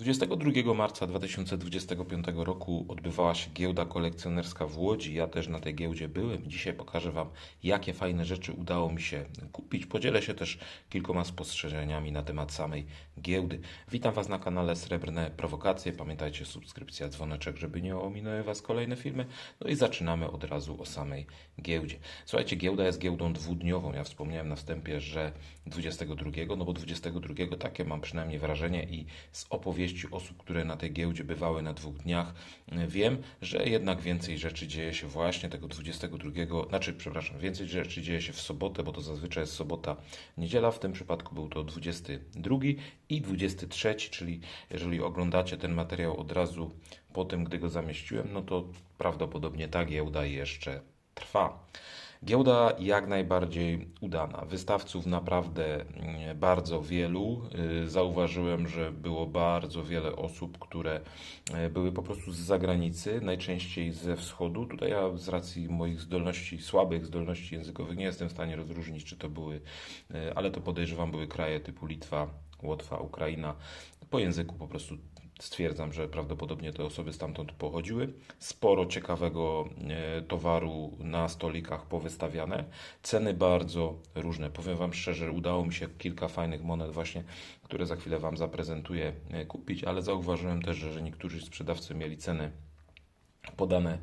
22 marca 2025 roku odbywała się giełda kolekcjonerska w Łodzi. Ja też na tej giełdzie byłem. Dzisiaj pokażę Wam, jakie fajne rzeczy udało mi się kupić. Podzielę się też kilkoma spostrzeżeniami na temat samej giełdy. Witam Was na kanale Srebrne Prowokacje. Pamiętajcie, subskrypcja, dzwoneczek, żeby nie ominęły Was kolejne filmy. No i zaczynamy od razu o samej giełdzie. Słuchajcie, giełda jest giełdą dwudniową. Ja wspomniałem na wstępie, że 22, no bo 22 takie mam przynajmniej wrażenie i z opowieści osób, które na tej giełdzie bywały na dwóch dniach, wiem, że jednak więcej rzeczy dzieje się właśnie tego 22, znaczy, przepraszam, więcej rzeczy dzieje się w sobotę, bo to zazwyczaj jest sobota, niedziela. W tym przypadku był to 22 i 23, czyli jeżeli oglądacie ten materiał od razu po tym, gdy go zamieściłem, no to prawdopodobnie ta giełda jeszcze trwa. Giełda jak najbardziej udana. Wystawców naprawdę mm, bardzo wielu. Y, zauważyłem, że było bardzo wiele osób, które y, były po prostu z zagranicy, najczęściej ze wschodu. Tutaj ja z racji moich zdolności, słabych zdolności językowych nie jestem w stanie rozróżnić, czy to były, y, ale to podejrzewam, były kraje typu Litwa, Łotwa, Ukraina. Po języku po prostu Stwierdzam, że prawdopodobnie te osoby stamtąd pochodziły. Sporo ciekawego e, towaru na stolikach powystawiane. Ceny bardzo różne. Powiem Wam szczerze, udało mi się kilka fajnych monet właśnie, które za chwilę Wam zaprezentuję, e, kupić, ale zauważyłem też, że niektórzy sprzedawcy mieli ceny podane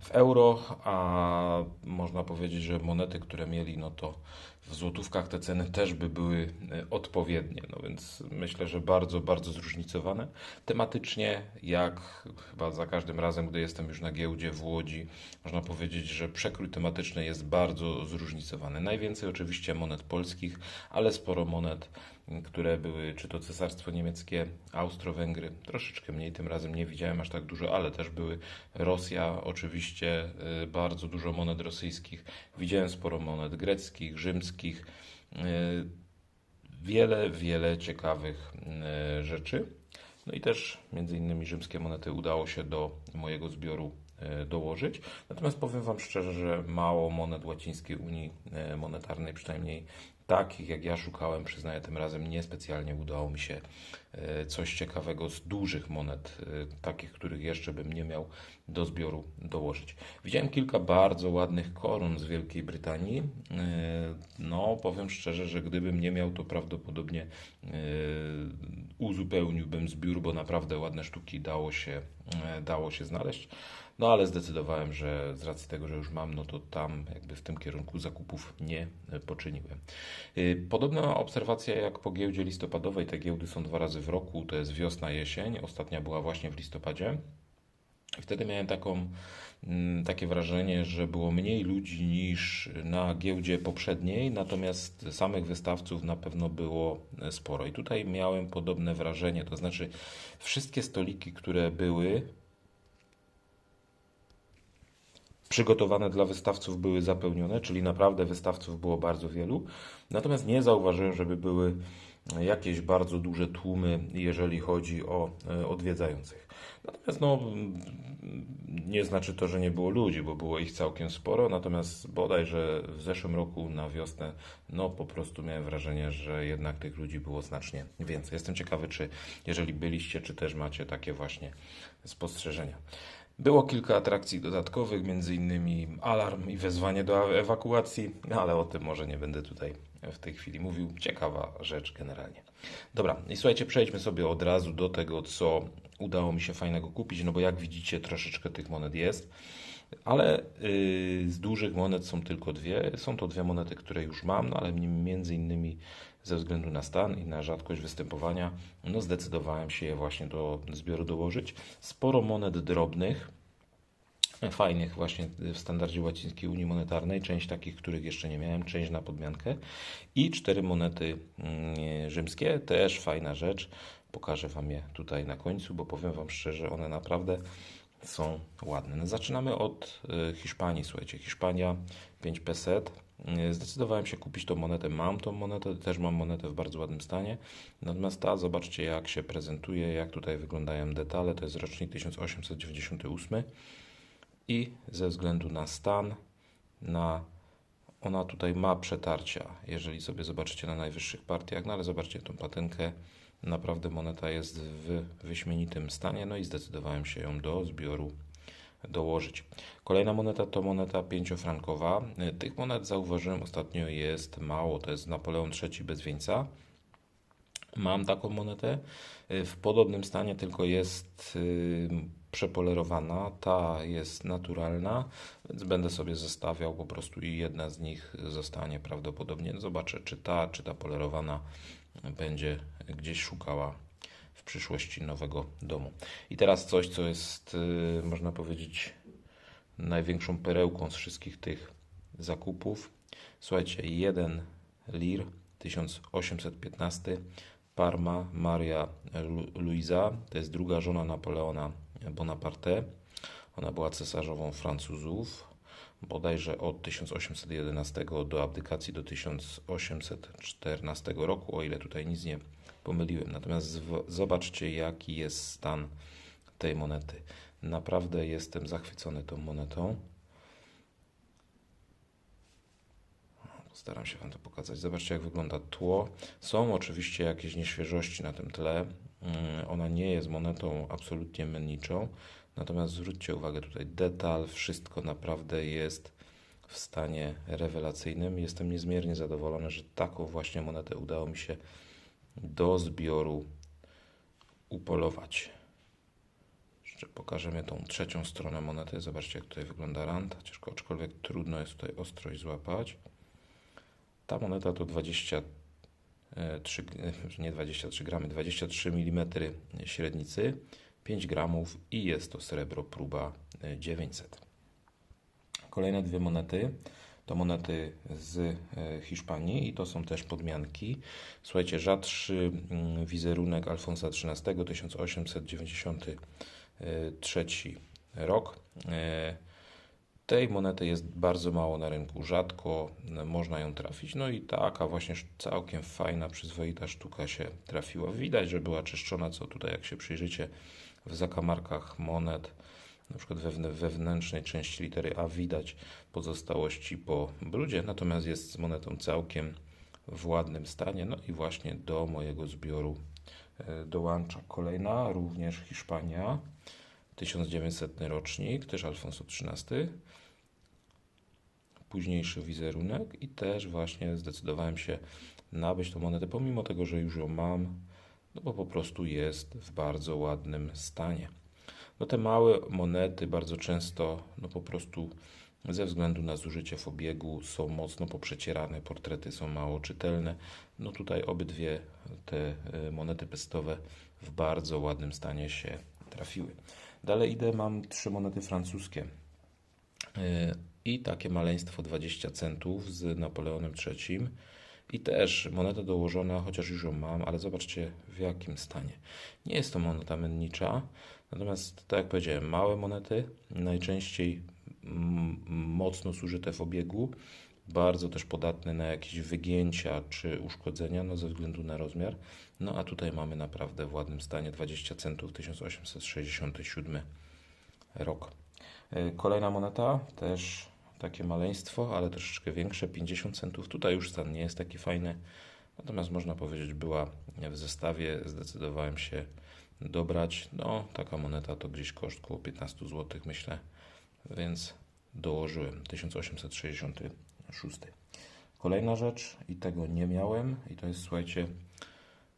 w euro, a można powiedzieć, że monety, które mieli, no to w złotówkach te ceny też by były e, odpowiednie. No więc myślę, że bardzo, bardzo zróżnicowane. Tematycznie, jak chyba za każdym razem, gdy jestem już na giełdzie w Łodzi, można powiedzieć, że przekrój tematyczny jest bardzo zróżnicowany. Najwięcej oczywiście monet polskich, ale sporo monet które były, czy to Cesarstwo Niemieckie, Austro-Węgry, troszeczkę mniej, tym razem nie widziałem aż tak dużo, ale też były Rosja, oczywiście y, bardzo dużo monet rosyjskich, widziałem sporo monet greckich, rzymskich, y, wiele, wiele ciekawych y, rzeczy. No i też między innymi rzymskie monety udało się do mojego zbioru dołożyć. Natomiast powiem Wam szczerze, że mało monet łacińskiej Unii Monetarnej, przynajmniej takich jak ja szukałem, przyznaję, tym razem niespecjalnie udało mi się e, coś ciekawego z dużych monet, e, takich, których jeszcze bym nie miał do zbioru dołożyć. Widziałem kilka bardzo ładnych koron z Wielkiej Brytanii. E, no, powiem szczerze, że gdybym nie miał, to prawdopodobnie uzupełniłbym zbiór, bo naprawdę ładne sztuki dało się, dało się znaleźć. No ale zdecydowałem, że z racji tego, że już mam, no to tam jakby w tym kierunku zakupów nie poczyniłem. Y, podobna obserwacja jak po giełdzie listopadowej. Te giełdy są dwa razy w roku, to jest wiosna, jesień. Ostatnia była właśnie w listopadzie. Wtedy miałem taką, mm, takie wrażenie, że było mniej ludzi niż na giełdzie poprzedniej, natomiast samych wystawców na pewno było sporo. I tutaj miałem podobne wrażenie, to znaczy wszystkie stoliki, które były, przygotowane dla wystawców były zapełnione, czyli naprawdę wystawców było bardzo wielu. Natomiast nie zauważyłem, żeby były jakieś bardzo duże tłumy, jeżeli chodzi o e, odwiedzających. Natomiast no, nie znaczy to, że nie było ludzi, bo było ich całkiem sporo. Natomiast bodajże w zeszłym roku na wiosnę, no po prostu miałem wrażenie, że jednak tych ludzi było znacznie więcej. Jestem ciekawy, czy jeżeli byliście, czy też macie takie właśnie spostrzeżenia. Było kilka atrakcji dodatkowych, innymi alarm i wezwanie do ewakuacji, ale o tym może nie będę tutaj w tej chwili mówił. Ciekawa rzecz generalnie. Dobra, i słuchajcie, przejdźmy sobie od razu do tego, co udało mi się fajnego kupić, no bo jak widzicie, troszeczkę tych monet jest. Ale yy, z dużych monet są tylko dwie. Są to dwie monety, które już mam, no ale między innymi ze względu na stan i na rzadkość występowania, no zdecydowałem się je właśnie do zbioru dołożyć. Sporo monet drobnych, fajnych właśnie w standardzie łacińskiej Unii Monetarnej, część takich, których jeszcze nie miałem, część na podmiankę i cztery monety mm, rzymskie, też fajna rzecz. Pokażę Wam je tutaj na końcu, bo powiem Wam szczerze, one naprawdę są ładne. No, zaczynamy od y, Hiszpanii. Słuchajcie, Hiszpania 5 peset. Y, zdecydowałem się kupić tą monetę. Mam tą monetę, też mam monetę w bardzo ładnym stanie. Natomiast ta, zobaczcie jak się prezentuje, jak tutaj wyglądają detale. To jest rocznik 1898 i ze względu na stan, na ona tutaj ma przetarcia, jeżeli sobie zobaczycie na najwyższych partiach, no ale zobaczcie tą patynkę, Naprawdę moneta jest w wyśmienitym stanie, no i zdecydowałem się ją do zbioru dołożyć. Kolejna moneta to moneta pięciofrankowa. Tych monet zauważyłem ostatnio jest mało, to jest Napoleon III bez wieńca. Mam taką monetę w podobnym stanie, tylko jest y, przepolerowana. Ta jest naturalna, więc będę sobie zestawiał po prostu i jedna z nich zostanie prawdopodobnie. Zobaczę, czy ta, czy ta polerowana będzie gdzieś szukała w przyszłości nowego domu. I teraz coś, co jest, y, można powiedzieć, największą perełką z wszystkich tych zakupów. Słuchajcie, jeden lir 1815 Parma Maria Luisa, to jest druga żona Napoleona Bonaparte. Ona była cesarzową Francuzów, bodajże od 1811 do abdykacji do 1814 roku, o ile tutaj nic nie pomyliłem. Natomiast zobaczcie, jaki jest stan tej monety. Naprawdę jestem zachwycony tą monetą. Staram się Wam to pokazać. Zobaczcie, jak wygląda tło. Są oczywiście jakieś nieświeżości na tym tle. Mm, ona nie jest monetą absolutnie menniczą. Natomiast zwróćcie uwagę tutaj, detal, wszystko naprawdę jest w stanie rewelacyjnym. Jestem niezmiernie zadowolony, że taką właśnie monetę udało mi się do zbioru upolować. Jeszcze pokażemy tą trzecią stronę monety. Zobaczcie, jak tutaj wygląda rand, aczkolwiek trudno jest tutaj ostrość złapać. Ta moneta to 23, nie 23 gramy, 23 mm średnicy, 5 gramów i jest to srebro próba 900. Kolejne dwie monety to monety z e, Hiszpanii i to są też podmianki. Słuchajcie, rzadszy mm, wizerunek Alfonsa XIII 1893 rok. E, tej monety jest bardzo mało na rynku, rzadko można ją trafić. No i taka właśnie całkiem fajna, przyzwoita sztuka się trafiła. Widać, że była czyszczona, co tutaj, jak się przyjrzycie w zakamarkach monet, na przykład we wewnętrznej części litery A widać pozostałości po brudzie, natomiast jest z monetą całkiem w ładnym stanie. No i właśnie do mojego zbioru e, dołącza kolejna, również Hiszpania. 1900 rocznik, też Alfonso XIII. Późniejszy wizerunek i też właśnie zdecydowałem się nabyć tą monetę, pomimo tego, że już ją mam, no bo po prostu jest w bardzo ładnym stanie. No te małe monety bardzo często, no po prostu ze względu na zużycie w obiegu są mocno poprzecierane, portrety są mało czytelne. No tutaj obydwie te e, monety pestowe w bardzo ładnym stanie się trafiły. Dalej idę, mam trzy monety francuskie e, i takie maleństwo 20 centów z Napoleonem III. I też moneta dołożona, chociaż już ją mam, ale zobaczcie w jakim stanie. Nie jest to moneta mennicza, natomiast tak jak powiedziałem, małe monety, najczęściej mocno zużyte w obiegu, bardzo też podatne na jakieś wygięcia czy uszkodzenia, no ze względu na rozmiar. No a tutaj mamy naprawdę w ładnym stanie 20 centów 1867 rok. E, kolejna moneta, też takie maleństwo, ale troszeczkę większe, 50 centów. Tutaj już stan nie jest taki fajny, natomiast można powiedzieć, była w zestawie. Zdecydowałem się dobrać. No, taka moneta to gdzieś koszt około 15 zł, myślę, więc dołożyłem 1866. Kolejna rzecz, i tego nie miałem, i to jest, słuchajcie,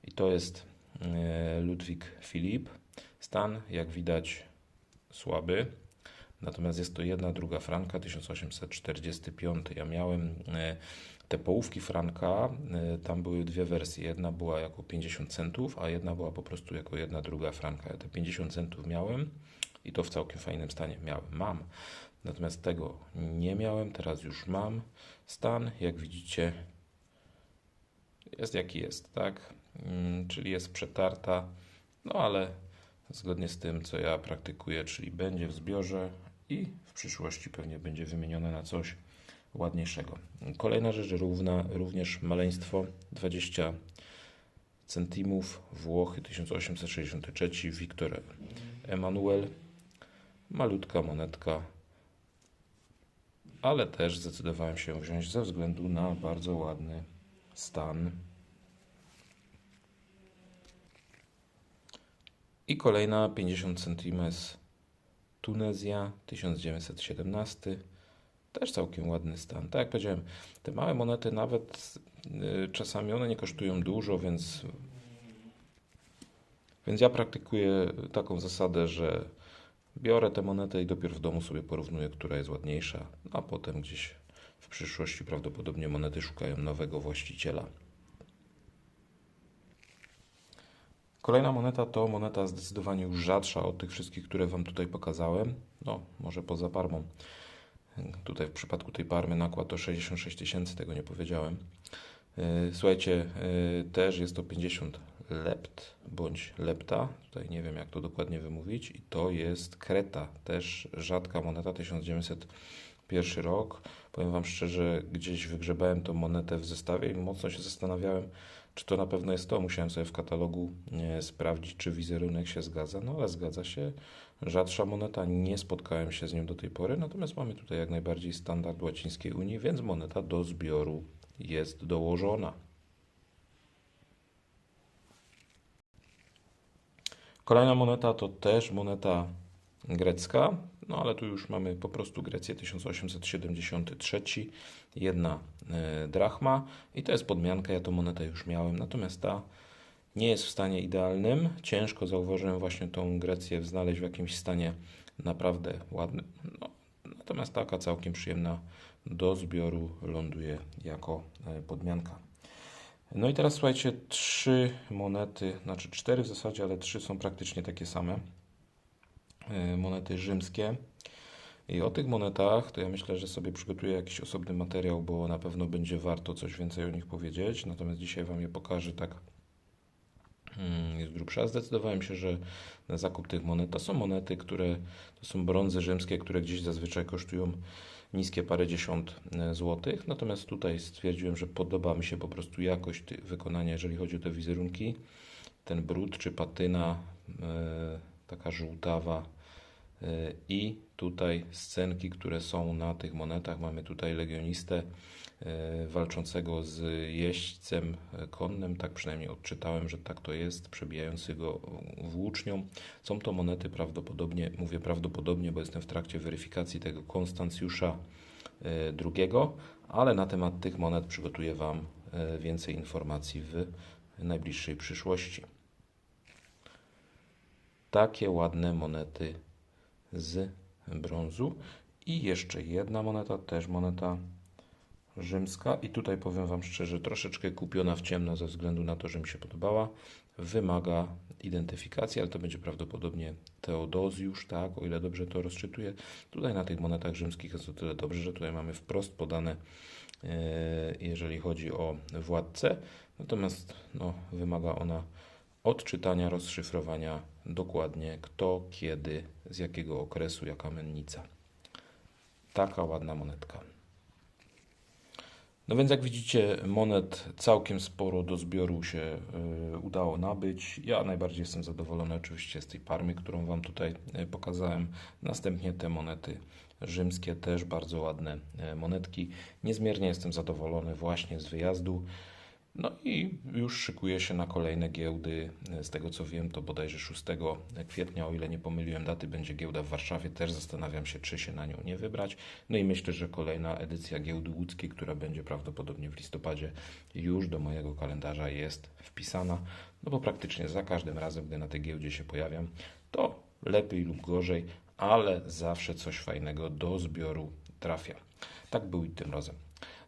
i to jest e, Ludwik Filip. Stan, jak widać, słaby. Natomiast jest to jedna druga franka 1845. Ja miałem e, te połówki franka, e, tam były dwie wersje. Jedna była jako 50 centów, a jedna była po prostu jako jedna druga franka. Ja te 50 centów miałem i to w całkiem fajnym stanie miałem. Mam. Natomiast tego nie miałem, teraz już mam. Stan, jak widzicie, jest jaki jest, tak? Mm, czyli jest przetarta, no ale zgodnie z tym, co ja praktykuję, czyli będzie w zbiorze, i w przyszłości pewnie będzie wymienione na coś ładniejszego. Kolejna rzecz, równa, również maleństwo 20 centimów, Włochy 1863, Wiktor Emanuel, malutka monetka, ale też zdecydowałem się wziąć ze względu na bardzo ładny stan. I kolejna 50 cm Tunezja 1917. Też całkiem ładny stan. Tak jak powiedziałem, te małe monety nawet y, czasami one nie kosztują dużo, więc, więc ja praktykuję taką zasadę, że biorę tę monetę i dopiero w domu sobie porównuję, która jest ładniejsza, a potem gdzieś w przyszłości prawdopodobnie monety szukają nowego właściciela. Kolejna moneta to moneta zdecydowanie już rzadsza od tych wszystkich, które Wam tutaj pokazałem. No, może poza Parmą. Tutaj w przypadku tej Parmy nakład to 66 tysięcy, tego nie powiedziałem. E, słuchajcie, e, też jest to 50 lept bądź lepta. Tutaj nie wiem, jak to dokładnie wymówić. I to jest Kreta, też rzadka moneta 1901 rok. Powiem Wam szczerze, gdzieś wygrzebałem tą monetę w zestawie i mocno się zastanawiałem, czy to na pewno jest to. Musiałem sobie w katalogu e, sprawdzić, czy wizerunek się zgadza. No ale zgadza się. Rzadsza moneta, nie spotkałem się z nią do tej pory, natomiast mamy tutaj jak najbardziej standard łacińskiej Unii, więc moneta do zbioru jest dołożona. Kolejna moneta to też moneta grecka, no ale tu już mamy po prostu Grecję 1873, jedna e, drachma i to jest podmianka, ja tą monetę już miałem, natomiast ta nie jest w stanie idealnym. Ciężko zauważyłem właśnie tą Grecję znaleźć w jakimś stanie naprawdę ładnym. No, natomiast taka całkiem przyjemna do zbioru ląduje jako e, podmianka. No i teraz słuchajcie, trzy monety, znaczy cztery w zasadzie, ale trzy są praktycznie takie same. E, monety rzymskie. I o tych monetach to ja myślę, że sobie przygotuję jakiś osobny materiał, bo na pewno będzie warto coś więcej o nich powiedzieć. Natomiast dzisiaj Wam je pokażę tak mm, jest grubsza. Zdecydowałem się, że na zakup tych monet to są monety, które to są brązy rzymskie, które gdzieś zazwyczaj kosztują niskie parę dziesiąt e, złotych. Natomiast tutaj stwierdziłem, że podoba mi się po prostu jakość wykonania, jeżeli chodzi o te wizerunki. Ten brud czy patyna, e, taka żółtawa i tutaj scenki, które są na tych monetach. Mamy tutaj legionistę walczącego z jeźdźcem konnym, tak przynajmniej odczytałem, że tak to jest, przebijający go włócznią. Są to monety prawdopodobnie, mówię prawdopodobnie, bo jestem w trakcie weryfikacji tego Konstancjusza II, ale na temat tych monet przygotuję Wam więcej informacji w najbliższej przyszłości takie ładne monety z brązu. I jeszcze jedna moneta, też moneta rzymska. I tutaj powiem Wam szczerze, troszeczkę kupiona w ciemno ze względu na to, że mi się podobała. Wymaga identyfikacji, ale to będzie prawdopodobnie Teodozjusz, tak, o ile dobrze to rozczytuję. Tutaj na tych monetach rzymskich jest o tyle dobrze, że tutaj mamy wprost podane, e, jeżeli chodzi o władcę. Natomiast no, wymaga ona odczytania, rozszyfrowania dokładnie kto, kiedy, z jakiego okresu, jaka mennica. Taka ładna monetka. No więc jak widzicie, monet całkiem sporo do zbioru się y, udało nabyć. Ja najbardziej jestem zadowolony oczywiście z tej parmy, którą Wam tutaj y, pokazałem. Następnie te monety rzymskie, też bardzo ładne y, monetki. Niezmiernie jestem zadowolony właśnie z wyjazdu. No i już szykuje się na kolejne giełdy. Z tego co wiem, to bodajże 6 kwietnia, o ile nie pomyliłem daty, będzie giełda w Warszawie. Też zastanawiam się, czy się na nią nie wybrać. No i myślę, że kolejna edycja giełdy łódzkiej, która będzie prawdopodobnie w listopadzie, już do mojego kalendarza jest wpisana. No bo praktycznie za każdym razem, gdy na tej giełdzie się pojawiam, to lepiej lub gorzej, ale zawsze coś fajnego do zbioru trafia. Tak był i tym razem.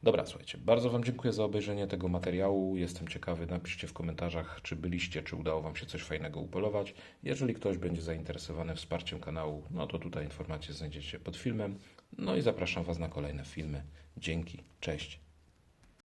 Dobra, słuchajcie, bardzo Wam dziękuję za obejrzenie tego materiału. Jestem ciekawy, napiszcie w komentarzach, czy byliście, czy udało Wam się coś fajnego upolować. Jeżeli ktoś będzie zainteresowany wsparciem kanału, no to tutaj informacje znajdziecie pod filmem. No i zapraszam Was na kolejne filmy. Dzięki, cześć.